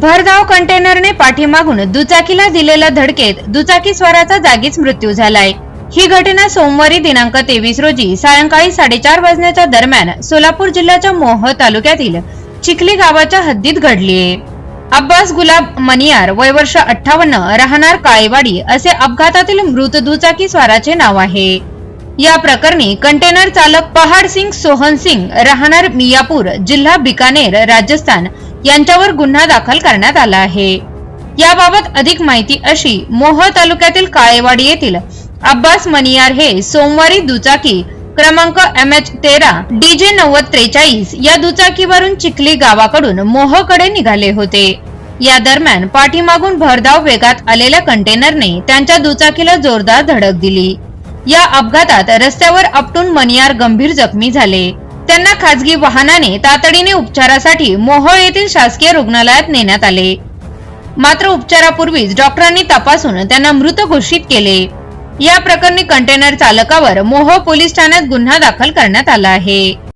भरधाव कंटेनरने पाठीमागून दुचाकीला दिलेल्या धडकेत दुचाकी स्वाराचा जागीच मृत्यू झालाय. ही घटना सोमवारी दिनांक तेवीस रोजी सायंकाळी साडेचार वाजण्याच्या दरम्यान सोलापूर जिल्ह्याच्या मोह तालुक्यातील चिखली गावाच्या हद्दीत घडलीय अब्बास गुलाब मनियार वय वर्ष अठ्ठावन्न राहणार काळेवाडी असे अपघातातील मृत दुचाकी स्वाराचे नाव आहे. या प्रकरणी कंटेनर चालक पहाड सिंग सोहन सिंग राहणार मियापूर जिल्हा बिकानेर राजस्थान यांच्यावर गुन्हा दाखल करण्यात आला आहे. याबाबत अधिक माहिती अशी मोह तालुक्यातील काळेवाडी येथील अब्बास मनियार हे सोमवारी दुचाकी क्रमांक एम एच तेरा डी जे नव्वद त्रेचाळीस या दुचाकीवरून चिखली गावाकडून मोहकडे निघाले होते. या दरम्यान पाठीमागून भरधाव वेगात आलेल्या कंटेनरने त्यांच्या दुचाकीला जोरदार धडक दिली. या अपघातात रस्त्यावर आपटून मनियार गंभीर जखमी झाले. त्यांना खासगी वाहनाने तातडीने उपचारासाठी मोहोळ येथील शासकीय रुग्णालयात नेण्यात आले. मात्र उपचारापूर्वीच डॉक्टरांनी तपासून त्यांना मृत घोषित केले. या प्रकरणी कंटेनर चालकावर मोहो पोलीस ठाण्यात गुन्हा दाखल करण्यात आला आहे.